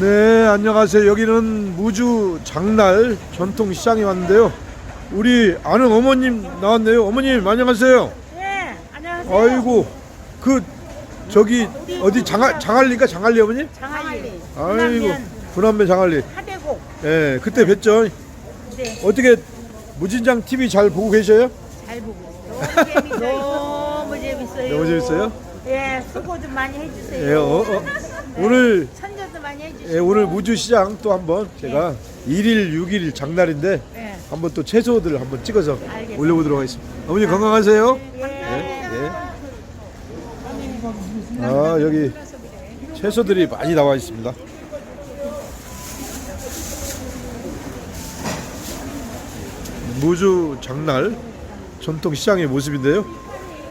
네, 안녕하세요. 여기는 무주 장날 전통시장에 왔는데요. 우리 아는 어머님 나왔네요. 어머님, 안녕하세요. 네, 안녕하세요. 아이고, 그, 저기, 어디 장할, 장할리가 장할리 어머님? 장할리. 아이고, 분한배 장할리. 하대고. 예, 그때 뵀죠. 네, 어떻게 무진장 TV 잘 보고 계셔요? 잘 보고. 너무 재밌어요. 너무 재밌어요. 너무 재밌어요? 예, 수고 좀 많이 해주세요. 예, 어, 어. 오늘, 선전도 많이 해주시고. 예, 오늘 무주시장 또 한번 제가 1일, 6일 장날인데 예. 한번 또 채소들을 한번 찍어서 알겠습니다. 올려보도록 하겠습니다. 어머니 건강하세요. 예. 예. 아 여기 채소들이 많이 나와 있습니다. 무주 장날 전통 시장의 모습인데요.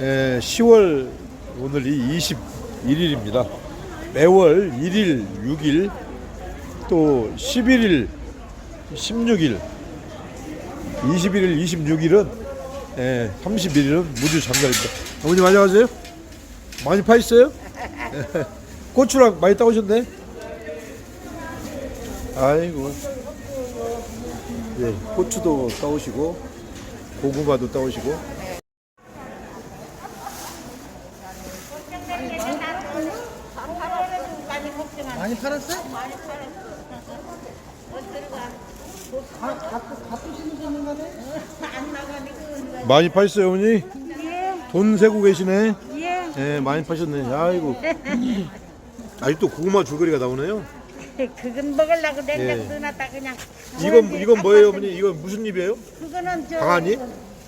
에, 10월 오늘이 21일입니다. 매월 1일, 6일, 또 11일, 16일, 21일, 26일은 예, 31일은 무주 장날입니다. 어머님 안녕하세요. 많이 파 있어요? 고추랑 많이 따오셨네. 아이고. 예, 고추도 따오시고 고구마도 따오시고. 많이 팔았어요? 많이 파 있어요, 어머니? 돈 세고 계시네. 예. 예, 많이 파셨네. 아이고. 아직도 고구마 줄거리가 나오네요. 그건 먹으려고 냉장 예. 넣어놨다 그냥. 이건 이건 뭐예요, 어머니? 이건 무슨 잎이에요? 그거는 저. 방아니?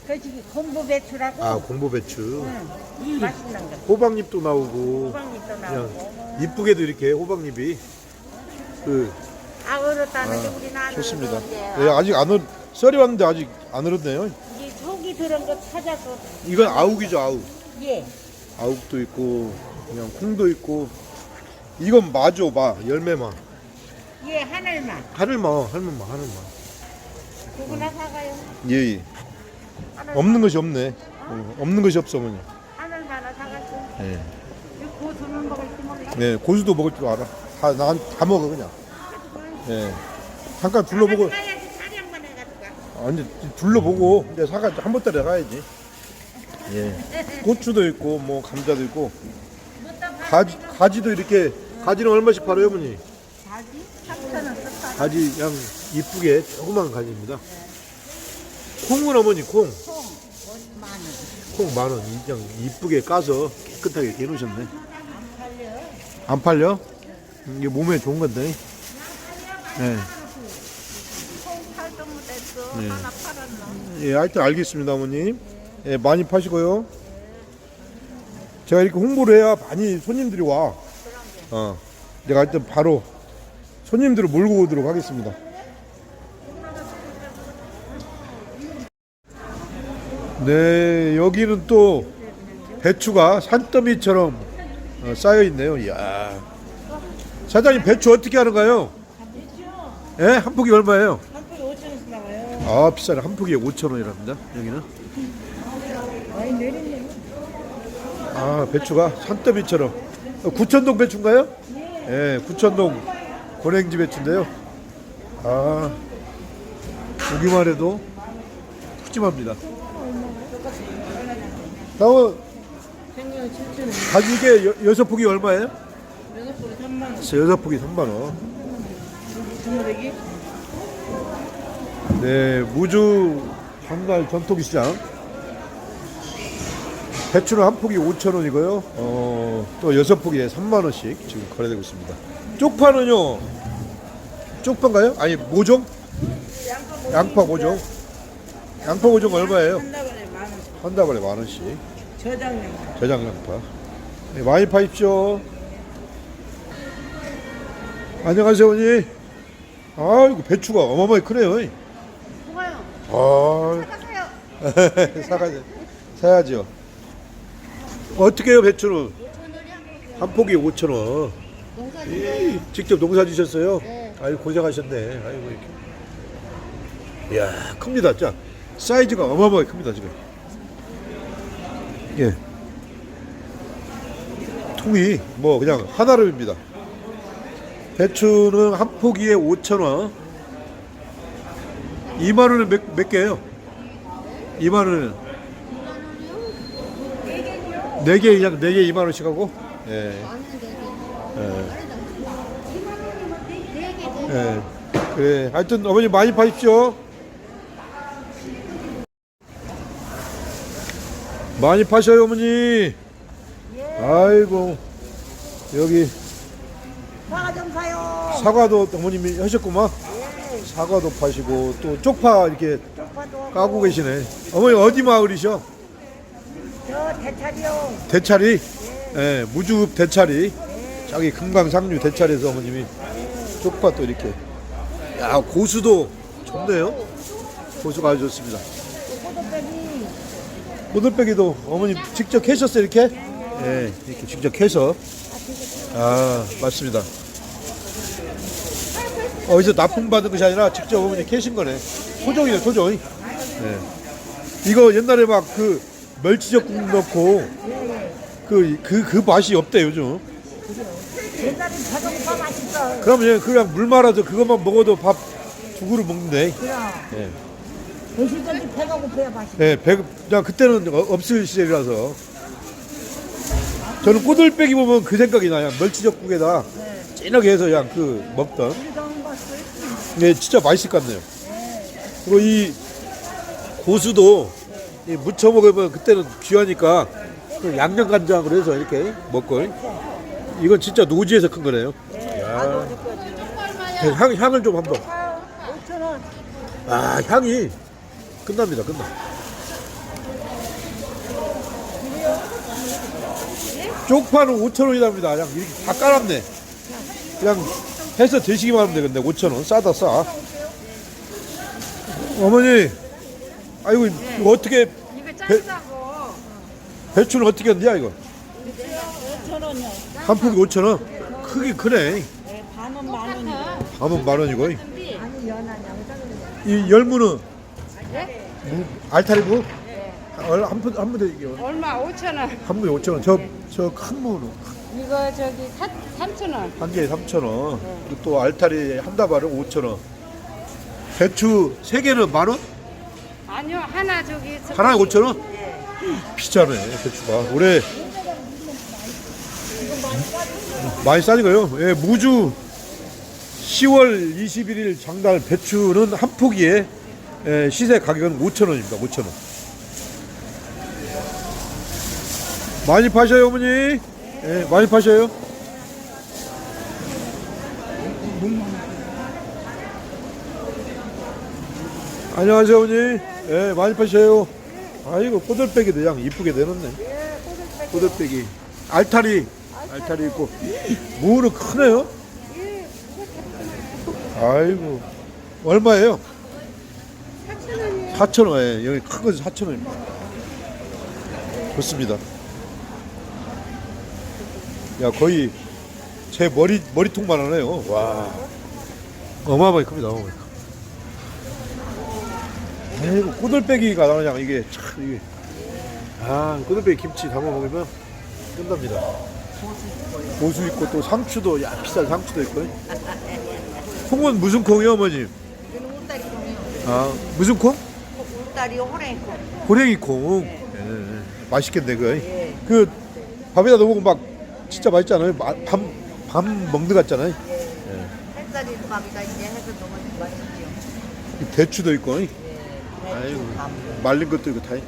그지 곰보 배추라고. 아, 공보배추. 응. 맛있는 거. 호박잎도 나오고 호박잎도 나오고. 이쁘게도 이렇게 호박잎이 그 아 얼었다는데 우리는 안 좋습니다. 얼었는데. 예, 아직 안 얼, 썰이 왔는데 아직 안 얼었네요. 이 속이 들은 거 찾아서. 이건 아욱이죠, 아욱. 예. 아욱도 있고 그냥 콩도 있고 이건 마죠, 마 열매마. 예, 하늘만. 하늘마, 하늘마, 하늘마. 누구나 사가요. 예, 예. 없는 것이 없네. 어, 없는 것이 없어, 어머니. 하늘만 하나 사갔어. 예. 이 고수는 먹을지 몰라. 네, 고수도 먹을 줄 알아. 다, 나, 다 먹어 그냥. 예. 잠깐 둘러보고, 촬영만 해가지고. 아니 둘러보고 이제 사가 한 보따리 가야지. 예. 고추도 있고 뭐 감자도 있고 가지 가지도 이렇게 가지는 얼마씩 팔아요, 어머니? 가지? 3천원 썼다. 가지 그냥 이쁘게 조그만 가지입니다. 콩은 어머니 콩. 콩 만 원. 그냥 이쁘게 까서 깨끗하게 이렇게 해놓으셨네. 안 팔려? 음, 이게 몸에 좋은 건데. 네. 네. 하나 팔았나? 예, 하여튼 알겠습니다, 어머님. 예, 많이 파시고요. 제가 이렇게 홍보를 해야 많이 손님들이 와. 어. 내가 하여튼 바로 손님들을 몰고 오도록 하겠습니다. 네, 여기는 또 배추가 산더미처럼 어, 쌓여 있네요. 이야. 사장님, 배추 어떻게 하는가요? 예? 한 폭이 얼마예요? 한 푼이 5천원씩 나와요. 아 비싸네 한 포기에 5천 원이랍니다 여기는 많이 내리네. 아 배추가 산더미처럼 어, 구천동 배추인가요? 예 구천동 고랭지 배추인데요 아 보기만 해도 푸짐합니다 다음 생년 7천원. 가지게 여- 여섯 포기 얼마예요? 여섯 푼 3만원. 여섯 포기 3만 원 주무르기? 네, 무주 장날 전통시장. 배추는 한 폭이 5천 원이고요. 어, 또 여섯 폭에 3만 원씩 지금 거래되고 있습니다. 쪽파는요? 쪽파인가요? 아니 모종? 양파 모종. 양파 모종 얼마예요? 한 다발에 만원. 한 다발에 만 원씩. 저장량. 대장 양파. 네, 많이 파십시오. 안녕하세요, 어머니. 아이고 배추가 어마어마하게 크네요. 뭐가요? 아, 사가세요. 사야죠. 어떻게 해요 배추는? 한 포기 5천 원. 농사 이, 직접 농사 지셨어요? 네. 아유 고생하셨네. 아이고 이렇게. 이야 큽니다, 자 사이즈가 어마어마하게 큽니다 지금. 예. 통이 뭐 그냥 한아름입니다. 배추는 한 포기에 5,000원. 2만 원은 몇, 몇 개예요? 2만 원은 4개 그냥 4개 2만 원씩 하고. 예. 예. 예. 그래. 하여튼 어머니 많이 파십시오. 많이 파셔요, 어머니. 아이고. 여기 사과 좀 사요. 사과도 어머님이 하셨구만. 사과도 파시고 또 쪽파 이렇게 쪽파도 까고 계시네. 어머니 어디 마을이셔? 저 대차리요. 대차리. 예, 무주읍 대차리. 저기 금강 상류 대차리에서 어머님이 쪽파 또 이렇게. 야 고수도 좋네요. 고수가 아주 좋습니다. 모들빼기도 어머님 직접 캐셨어요 이렇게? 예, 이렇게 직접 캐서. 아 맞습니다. 어디서 납품 받은 것이 아니라 직접 어머니 캐신 거네. 토종이네 토종. 예. 이거 옛날에 막 그 멸치젓국 넣고 그 그 그 맛이 없대 요즘. 맛있어. 그러면 얘 그냥 물 말아서 그것만 먹어도 밥 두 그릇 먹는데. 그럼 예. 대시든지 배가 고파야 맛있어. 예, 배, 그냥 그때는 어- 없을 시절이라서. 저는 꼬들빼기 보면 그 생각이 나요. 멸치젓국에다 진하게 해서 그냥 그 먹던. 예, 진짜 맛있을 것 같네요. 그리고 이 고수도 이 무쳐 먹으면 그때는 귀하니까 그 양념 간장으로 해서 이렇게 먹고. 이건 진짜 노지에서 큰 거네요. 야. 향, 향을 좀 한번. 5천 원. 아 향이 끝납니다 끝나 쪽파는 5천원이랍니다 그냥 이렇게 다 깔았네 그냥 해서 드시기만 하면 되겠네. 5천원. 싸다 싸. 어머니 아이고 이거 어떻게 이거 짠다고. 배추는 어떻게 했냐 이거? 5천 원이요. 한 포기 5천원? 크기 크네. 네, 반은 만 원이요. 밥은 만원이고. 아니 연한. 이 열무는? 무, 알타리무? 한 푼, 한 푼에 이게 얼마? 5천 원. 한 무에 5천 원. 저 저 큰 무는 이거 저기 3천 원한 개에 3천 원. 그리고 또 알타리 한 다발은 5천 원. 배추 세 개는 만 원? 아니요 하나 저기 하나에 5천 원? 비싸네 배추가. 올해 많이 싸니까요. 예, 무주 10월 21일 장날 배추는 한 포기에 예, 시세 가격은 5천 원입니다. 5천 원. 많이 파셔요, 어머니. 예, 많이 파셔요. 안녕하세요, 어머니. 예, 많이 파셔요. 아이고, 꼬들빼기 도 양 이쁘게 내놓네. 꼬들빼기. 알타리. 알타리 있고. 무는 크네요. 아이고. 얼마예요? 4,000원. 예, 여기 큰 것이 4,000원입니다. 좋습니다. 야, 거의 제 머리, 머리통만 하네요. 와. 어마어마하게 큽니다. 어마어마하게. 아이고, 꼬들빼기가 그냥 이게 참, 이게. 아, 꼬들빼기 김치 담아 먹으면 끝납니다. 고수 있고 또 상추도, 야, 비싼 상추도 있고. 콩은 무슨 콩이요, 어머님? 이거는 울다리 콩이요. 아, 무슨 콩? 울다리 호랭콩. 호랭이 콩. 예, 맛있겠네, 그. 예. 그, 밥에다 넣어 먹으면 막 진짜 맛있잖아요. 마- 밤, 밤 먹는 것 같잖아요. 햇살이 밥이다 이제 해서 너무 맛있지요. 이 대추도 있고. 예. 아이고. 밥. 말린 것도 있고 다 있네.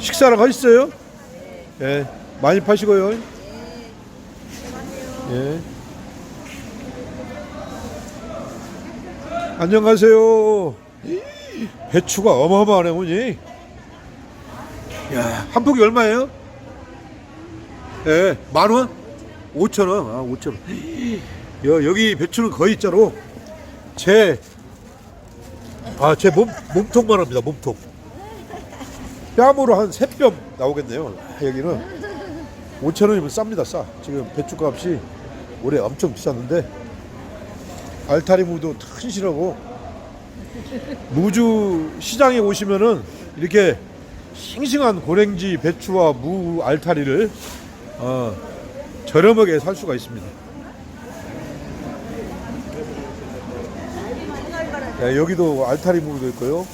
식사를 하셨어요? 예. 많이 파시고요. 예. 안녕하세요. 배추가 어마어마하네, 어머니. 야, 한 포기 얼마예요? 예, 만 원? 오천 원. 아, 오천 원. 여, 여기 배추는 거의 있잖아. 제 아, 제 몸, 몸통만 합니다, 몸통. 뺨으로 한 세 뼘 나오겠네요. 아, 여기는 5천 원이면 쌉니다, 싸. 지금 배추 값이 올해 엄청 비쌌는데 알타리 무도 튼실하고 무주 시장에 오시면은 이렇게 싱싱한 고랭지 배추와 무 알타리를 어, 저렴하게 살 수가 있습니다. 야, 여기도 알타리 무도 있고요.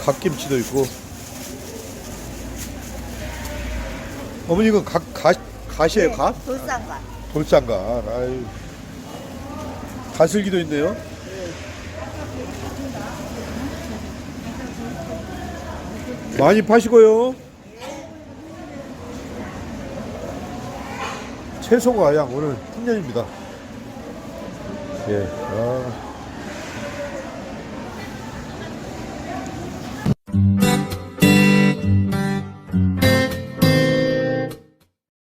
갓김치도 있고. 어머니 이건 갓, 갓, 갓이에요, 네, 갓? 돌산가. 돌산가. 아유. 가슬기도 있네요. 많이 파시고요. 채소가 양 오늘 풍년입니다. 예. 아.